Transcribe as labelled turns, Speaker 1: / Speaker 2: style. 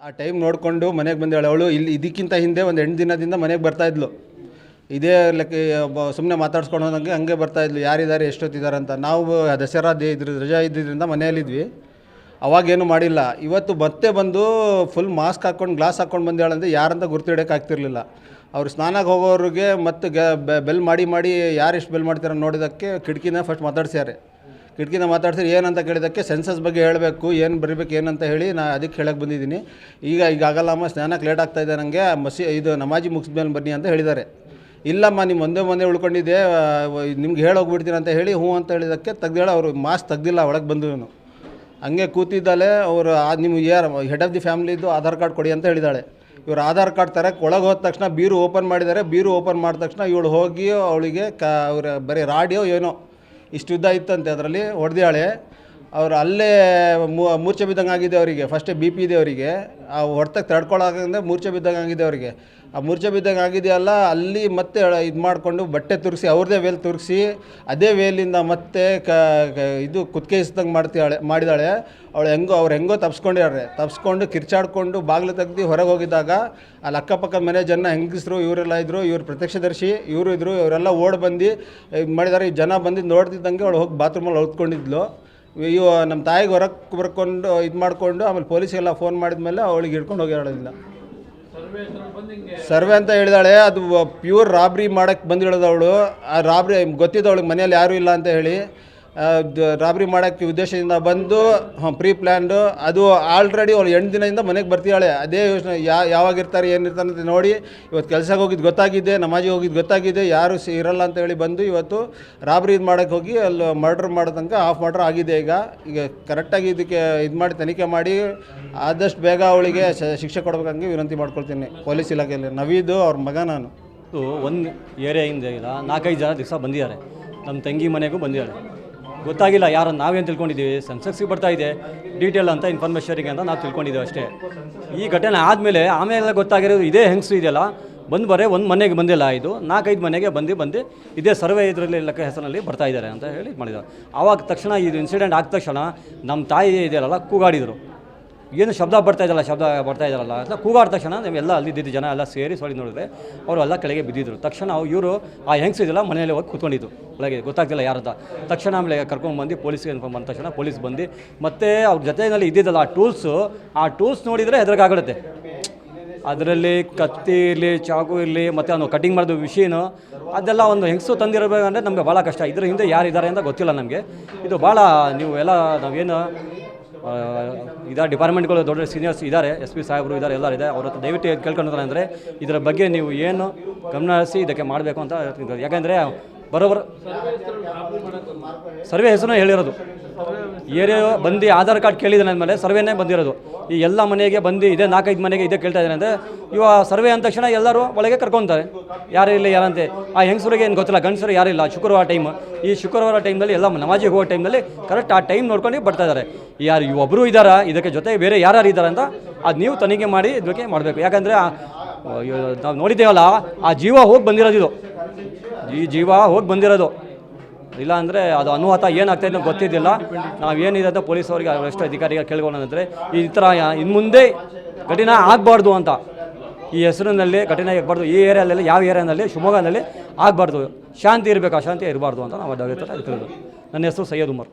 Speaker 1: ಆ ಟೈಮ್ ನೋಡಿಕೊಂಡು ಮನೆಗೆ ಬಂದೇಳು ಅವಳು. ಇಲ್ಲಿ ಇದಕ್ಕಿಂತ ಹಿಂದೆ ಒಂದು ಎಂಟು ದಿನದಿಂದ ಮನೆಗೆ ಬರ್ತಾಯಿದ್ಲು ಇದೇ ಲೆಕ್ಕ ಸುಮ್ಮನೆ ಮಾತಾಡ್ಸ್ಕೊಂಡು ಹೋದಂಗೆ ಹಂಗೆ ಬರ್ತಾಯಿದ್ಲು ಯಾರಿದ್ದಾರೆ, ಎಷ್ಟೊತ್ತಿದ್ದಾರೆ ಅಂತ. ನಾವು ದಸರಾ ಇದ್ರ, ರಜಾ ಇದ್ದಿದ್ದರಿಂದ ಮನೆಯಲ್ಲಿದ್ವಿ. ಅವಾಗೇನು ಮಾಡಿಲ್ಲ. ಇವತ್ತು ಮತ್ತೆ ಬಂದು ಫುಲ್ ಮಾಸ್ಕ್ ಹಾಕ್ಕೊಂಡು ಗ್ಲಾಸ್ ಹಾಕ್ಕೊಂಡು ಬಂದೇಳಂದ್ರೆ ಯಾರಂತ ಗುರ್ತಿಡೋಕ್ಕಾಗ್ತಿರ್ಲಿಲ್ಲ ಅವ್ರು ಸ್ನಾನಕ್ಕೆ ಹೋಗೋರಿಗೆ ಮತ್ತೆ ಗ ಬೆಲ್ ಮಾಡಿ ಮಾಡಿ ಯಾರು ಎಷ್ಟು ಬೆಲ್ ಮಾಡ್ತಾರೆ ನೋಡಿದಕ್ಕೆ ಕಿಟಕಿನ ಫಸ್ಟ್ ಮಾತಾಡ್ಸ್ಯಾರೆ. ಕಿಟಕಿನ ಮಾತಾಡ್ಸಿ ಏನಂತ ಕೇಳಿದ್ದಕ್ಕೆ ಸೆನ್ಸಸ್ ಬಗ್ಗೆ ಹೇಳಬೇಕು, ಏನು ಬರೀಬೇಕು, ಏನಂತ ಹೇಳಿ ನಾ ಅದಕ್ಕೆ ಹೇಳಕ್ಕೆ ಬಂದಿದ್ದೀನಿ. ಈಗ ಈಗ ಆಗಲ್ಲಮ್ಮ ಸ್ನಾನಕ್ಕೆ ಲೇಟ್ ಆಗ್ತಾ ಇದೆ ನನಗೆ ಮಸಿ, ಇದು ನಮಾಜಿ ಮುಗಿಸ್ಮೇಲೆ ಬನ್ನಿ ಅಂತ ಹೇಳಿದ್ದಾರೆ. ಇಲ್ಲಮ್ಮ ನಿಮ್ಮ ಒಂದೇ ಒಂದೇ ಉಳ್ಕೊಂಡಿದ್ದೆ ನಿಮ್ಗೆ ಹೇಳೋಗ್ಬಿಡ್ತೀನಿ ಅಂತ ಹೇಳಿ ಹ್ಞೂ ಅಂತ ಹೇಳಿದ್ದಕ್ಕೆ ತೆಗ್ದೇಳ ಅವರು ಮಾಸ್ಕ್ ತೆಗ್ದಿಲ್ಲ, ಒಳಗೆ ಬಂದು ಹಂಗೆ ಕೂತಿದ್ದಾಳೆ, ಅವರು ನಿಮ್ಮ ಯಾರು ಹೆಡ್ ಆಫ್ ದಿ ಫ್ಯಾಮಿಲಿದು ಆಧಾರ್ ಕಾರ್ಡ್ ಕೊಡಿ ಅಂತ ಹೇಳಿದ್ದಾಳೆ. ಇವರು ಆಧಾರ್ ಕಾರ್ಡ್ ತರಕ್ಕೆ ಒಳಗೆ ಹೋದ ತಕ್ಷಣ ಬೀರು ಓಪನ್ ಮಾಡಿದ್ದಾರೆ, ಬೀರು ಓಪನ್ ಮಾಡಿದ ತಕ್ಷಣ ಇವಳು ಹೋಗಿ ಅವಳಿಗೆ ಕ, ಅವ್ರ ಬರೀ ರಾಡಿಯೋ ಏನೋ. ಇಷ್ಟು ಯುದ್ಧ ಇತ್ತಂತೆ ಅದರಲ್ಲಿ ಹೊಡೆದಾಳೆ ಅವ್ರು ಅಲ್ಲೇ ಮೂರ್ಛೆ ಬಿದ್ದಂಗೆ ಆಗಿದೆ ಅವರಿಗೆ. ಫಸ್ಟೇ ಬಿ ಪಿ ಇದೆ ಅವರಿಗೆ. ಆ ಹೊಡ್ತಕ್ಕೆ ತಡ್ಕೊಳ್ಳೋಕಂದ್ರೆ ಮೂರ್ಛೆ ಬಿದ್ದಂಗೆ ಆಗಿದೆ ಅವರಿಗೆ. ಆ ಮೂರ್ಛೆ ಬಿದ್ದಂಗೆ ಆಗಿದೆಯಲ್ಲ, ಅಲ್ಲಿ ಮತ್ತೆ ಇದು ಮಾಡಿಕೊಂಡು ಬಟ್ಟೆ ತುರಿಸಿ, ಅವ್ರದ್ದೇ ವೇಲ್ ತುರಿಸಿ, ಅದೇ ವೇಲಿಂದ ಮತ್ತೆ ಕ ಇದು ಇದು ಕುತ್ಕೇಸ್ದಂಗೆ ಮಾಡ್ತಿದ್ದಾಳೆ, ಮಾಡಿದಾಳೆ. ಅವಳು ಹೆಂಗೋ, ಅವ್ರು ಹೆಂಗೋ ತಪ್ಸ್ಕೊಂಡಿದ್ದಾರೆ. ತಪ್ಸ್ಕೊಂಡು ಕಿರ್ಚಾಡ್ಕೊಂಡು ಬಾಗಿಲು ತೆಗ್ದು ಹೊರಗೆ ಹೋಗಿದ್ದಾಗ ಅಲ್ಲಿ ಅಕ್ಕಪಕ್ಕ ಮನೆ ಜನ ಹೆಂಗಸರು, ಇವರೆಲ್ಲ ಇದ್ದರು ಇವ್ರು ಪ್ರತ್ಯಕ್ಷದರ್ಶಿ, ಇವರು ಇದ್ದರು ಇವರೆಲ್ಲ ಓಡ್ ಬಂದು, ಇದು ಮಾಡಿದ್ದಾರೆ ಈ ಜನ ಬಂದು ನೋಡ್ತಿದ್ದಂಗೆ ಅವಳು ಹೋಗಿ ಬಾತ್ರೂಮಲ್ಲಿ ಹೊತ್ಕೊಂಡಿದ್ಲು. ಇವ ನಮ್ಮ ತಾಯಿಗೆ ಹೊರಕ್ಕೆ ಬರ್ಕೊಂಡು, ಇದು ಮಾಡಿಕೊಂಡು, ಆಮೇಲೆ ಪೊಲೀಸಿಗೆಲ್ಲ ಫೋನ್ ಮಾಡಿದ ಮೇಲೆ ಅವಳಿಗೆ ಹಿಡ್ಕೊಂಡು ಹೋಗಿ ಹೇಳೋದಿಲ್ಲ ಸರ್ವೆ ಅಂತ ಹೇಳಿದಾಳೆ, ಅದು ಪ್ಯೂರ್ ರಾಬ್ರಿ ಮಾಡಕ್ಕೆ ಬಂದಿರೋದು ಅವಳು. ಆ ರಾಬ್ರಿ ಗೊತ್ತಿದ್ದು ಅವಳಿಗೆ ಮನೇಲಿ ಯಾರೂ ಇಲ್ಲ ಅಂತ ಹೇಳಿ. ರಾಬ್ರಿ ಮಾಡೋಕ್ಕೆ ಉದ್ದೇಶದಿಂದ ಬಂದು ಪ್ರೀ ಪ್ಲ್ಯಾನ್ಡು ಅದು ಆಲ್ರೆಡಿ ಅವ್ಳು ಎಂಟು ದಿನದಿಂದ ಮನೆಗೆ ಬರ್ತಿದ್ದಾಳೆ. ಅದೇ ಯೋಚನೆ, ಯಾ ಯಾವಾಗ ಇರ್ತಾರೆ ಏನಿರ್ತಾರೆ ಅಂತ ನೋಡಿ, ಇವತ್ತು ಕೆಲಸಕ್ಕೆ ಹೋಗಿದ್ದು ಗೊತ್ತಾಗಿದೆ, ನಮಾಜಿಗೆ ಹೋಗಿದ್ದು ಗೊತ್ತಾಗಿದೆ, ಯಾರು ಸಿ, ಇರಲ್ಲ ಅಂತ ಹೇಳಿ ಬಂದು ಇವತ್ತು ರಾಬ್ರಿ ಇದು ಮಾಡೋಕ್ಕೆ ಹೋಗಿ, ಅಲ್ಲಿ ಮರ್ಡ್ರ್ ಮಾಡೋ ತನಕ ಆಫ್ ಮರ್ಡ್ರ್ ಆಗಿದೆ ಈಗ. ಈಗ ಕರೆಕ್ಟಾಗಿ ಇದಕ್ಕೆ ಇದು ಮಾಡಿ, ತನಿಖೆ ಮಾಡಿ, ಆದಷ್ಟು ಬೇಗ ಅವಳಿಗೆ ಶಿಕ್ಷೆ ಕೊಡ್ಬೇಕಂಗೆ ವಿನಂತಿ ಮಾಡ್ಕೊಳ್ತೀನಿ ಪೊಲೀಸ್ ಇಲಾಖೆಯಲ್ಲಿ. ನವೀದು ಅವ್ರ ಮಗ ನಾನು.
Speaker 2: ಒಂದು ಏರಿಯಾ ಹಿಂದೆ ಇಲ್ಲ ನಾಲ್ಕೈದು ಜನ ದಿವಸ ಬಂದಿದ್ದಾರೆ. ನಮ್ಮ ತಂಗಿ ಮನೆಗೂ ಬಂದಿದ್ದಾರೆ. ಗೊತ್ತಾಗಿಲ್ಲ ಯಾರು ನಾವೇನು ತಿಳ್ಕೊಂಡಿದ್ದೀವಿ ಸೆನ್ಸೆಕ್ಸ್ಗೆ ಬರ್ತಾ ಇದೆ ಡೀಟೇಲ್ ಅಂತ ಇನ್ಫಾರ್ಮೇಷನ್ ಶೇರಿಂಗ್ ಅಂತ ನಾವು ತಿಳ್ಕೊಂಡಿದ್ದೀವಿ ಅಷ್ಟೇ. ಈ ಘಟನೆ ಆದಮೇಲೆ ಆಮೇಲೆ ಗೊತ್ತಾಗಿರೋದು ಇದೇ ಹೆಂಗಸು ಇದೆಯಲ್ಲ, ಬಂದು ಬರೇ ಒಂದು ಮನೆಗೆ ಬಂದಿಲ್ಲ ಇದು, ನಾಲ್ಕೈದು ಮನೆಗೆ ಬಂದು ಬಂದು ಇದೇ ಸರ್ವೆ ಇದರಲ್ಲಿ ಲೆಕ್ಕ ಹೆಸರಿನಲ್ಲಿ ಬರ್ತಾ ಇದ್ದಾರೆ ಅಂತ ಹೇಳಿ ಮಾಡಿದ್ದಾರೆ. ಆವಾಗ ತಕ್ಷಣ ಇದು ಇನ್ಸಿಡೆಂಟ್ ಆದ ತಕ್ಷಣ ನಮ್ಮ ತಾಯಿ ಇದೆಯಲ್ಲ, ಕೂಗಾಡಿದರು. ಏನು ಶಬ್ದ ಬರ್ತಾ ಇದ್ದಲ್ಲ ಶಬ್ದ ಬರ್ತಾ ಇದ್ದಾರಲ್ಲ ಅಂತ ಕೂಗಾದ ತಕ್ಷಣ ಅಲ್ಲಿ ಅಲ್ಲಿದ್ದಿದ್ದು ಜನ ಎಲ್ಲ ಸೇರಿ ಸೊಳಿ ನೋಡಿದ್ರೆ ಅವರು ಎಲ್ಲ ಕೆಳಗೆ ಬಿದ್ದಿದ್ರು. ತಕ್ಷಣ ಇವರು ಆ ಹೆಂಗ್ಸ್ ಇದೆಲ್ಲ ಮನೆಯಲ್ಲಿ ಹೋಗಿ ಕೂತ್ಕೊಂಡಿದ್ದು. ಒಳಗೆ ಗೊತ್ತಾಗ್ತಿಲ್ಲ ಯಾರಂತ ತಕ್ಷಣ ಆಮೇಲೆ ಕರ್ಕೊಂಡ್ಬಂದು ಪೊಲೀಸ್ಗೆ ಇನ್ಫಾರ್ಮ್ ಬಂದ ತಕ್ಷಣ ಪೊಲೀಸ್ ಬಂದು ಮತ್ತೆ ಅವ್ರ ಜೊತೆಯಲ್ಲಿ ಇದ್ದಿದ್ದಲ್ಲ ಆ ಟೂಲ್ಸು, ಆ ಟೂಲ್ಸ್ ನೋಡಿದರೆ ಹೆದರಿಕಾಗಿಡುತ್ತೆ ಅದರಲ್ಲಿ ಕತ್ತಿ ಇರಲಿ, ಚಾಕು ಇರಲಿ, ಮತ್ತು ಅವನು ಕಟಿಂಗ್ ಮಾಡಿದ ಮಿಷೀನು ಅದೆಲ್ಲ ಒಂದು ಹೆಂಗಸು ತಂದಿರಬೇಕಂದ್ರೆ ನಮಗೆ ಭಾಳ ಕಷ್ಟ. ಇದ್ರ ಹಿಂದೆ ಯಾರಿದ್ದಾರೆ ಅಂತ ಗೊತ್ತಿಲ್ಲ ನಮಗೆ. ಇದು ಭಾಳ ನೀವು ಎಲ್ಲ ನಾವೇನು ಇದ್ದಾರೆ ಡಿಪಾರ್ಟ್ಮೆಂಟ್ಗಳು ದೊಡ್ಡ ಸೀನಿಯರ್ಸ್ ಇದ್ದಾರೆ ಎಸ್ ಪಿ ಸಾಹೇಬರು ಇದ್ದಾರೆ ಎಲ್ಲರೂ ಇದೆ ಅವ್ರ ಹತ್ರ ದಯವಿಟ್ಟು ಕೇಳ್ಕೊಂಡಿದ್ದಾರೆ ಅಂದರೆ, ಇದರ ಬಗ್ಗೆ ನೀವು ಏನು ಗಮನ ಹರಿಸಿ ಇದಕ್ಕೆ ಮಾಡಬೇಕು ಅಂತ ಯಾಕಂದರೆ ಬರೋಬರ್ ಸರ್ವೆ ಹೆಸರು ಹೇಳಿರೋದು. ಏರಿಯಾ ಬಂದು ಆಧಾರ್ ಕಾರ್ಡ್ ಕೇಳಿದ್ದಾನೆ ಅಂದಮೇಲೆ ಸರ್ವೆನೇ ಬಂದಿರೋದು. ಈ ಎಲ್ಲ ಮನೆಗೆ ಬಂದು ಇದೇ ನಾಲ್ಕೈದು ಮನೆಗೆ ಇದೇ ಕೇಳ್ತಾ ಇದ್ದಾರೆ ಅಂದರೆ ಇವಾಗ ಸರ್ವೆ ಅಂದ ತಕ್ಷಣ ಎಲ್ಲರೂ ಒಳಗೆ ಕರ್ಕೊತಾರೆ. ಯಾರು ಇಲ್ಲ ಯಾರಂತೆ? ಆ ಹೆಂಗಸರಿಗೆ ಏನು ಗೊತ್ತಿಲ್ಲ, ಗಂಡಸರು ಇಲ್ಲ. ಶುಕ್ರವಾರ ಟೈಮ್ ಈ ಶುಕ್ರವಾರ ಟೈಮ್ನಲ್ಲಿ ಎಲ್ಲ ನಮಾಜಿಗೆ ಹೋಗೋ ಟೈಮ್ನಲ್ಲಿ ಕರೆಕ್ಟ್ ಆ ಟೈಮ್ ನೋಡ್ಕೊಂಡು ಬರ್ತಾ ಇದ್ದಾರೆ. ಯಾರು ಒಬ್ಬರು ಇದ್ದಾರಾ? ಇದಕ್ಕೆ ಜೊತೆ ಬೇರೆ ಯಾರ್ಯಾರು ಇದ್ದಾರೆ ಅಂತ ಅದು ನೀವು ತನಿಖೆ ಮಾಡಿ ಇದಕ್ಕೆ ಮಾಡಬೇಕು. ಯಾಕಂದರೆ ನಾವು ನೋಡಿದ್ದೇವಲ್ಲ, ಆ ಜೀವ ಹೋಗಿ ಬಂದಿರೋದು ಈ ಜೀವ ಹೋಗಿ ಬಂದಿರೋದು. ಇಲ್ಲ ಅಂದರೆ ಅದು ಅನುವಾತ ಏನಾಗ್ತಾ ಇದೆ ಗೊತ್ತಿದ್ದಿಲ್ಲ. ನಾವು ಏನಿದೆ ಅಂತ ಪೊಲೀಸ್ ಅವರಿಗೆ ಎಷ್ಟು ಅಧಿಕಾರಿಗಳು ಕೇಳ್ಕೊಂಡಂದ್ರೆ ಈ ಥರ ಇನ್ನು ಮುಂದೆ ಕಠಿಣ ಆಗಬಾರ್ದು ಅಂತ. ಈ ಹೆಸರಿನಲ್ಲಿ ಘಟನೆ ಆಗಬಾರ್ದು. ಈ ಏರಿಯಾದಲ್ಲಿ, ಯಾವ ಏರಿಯಾದಲ್ಲಿ ಶಿವಮೊಗ್ಗದಲ್ಲಿ ಆಗಬಾರ್ದು. ಶಾಂತಿ ಇರಬೇಕು, ಅಶಾಂತಿ ಇರಬಾರ್ದು ಅಂತ ನಾವು ಅದಕ್ಕೆ ನನ್ನ ಹೆಸರು ಸೈಯದ್ ಉಮರ್.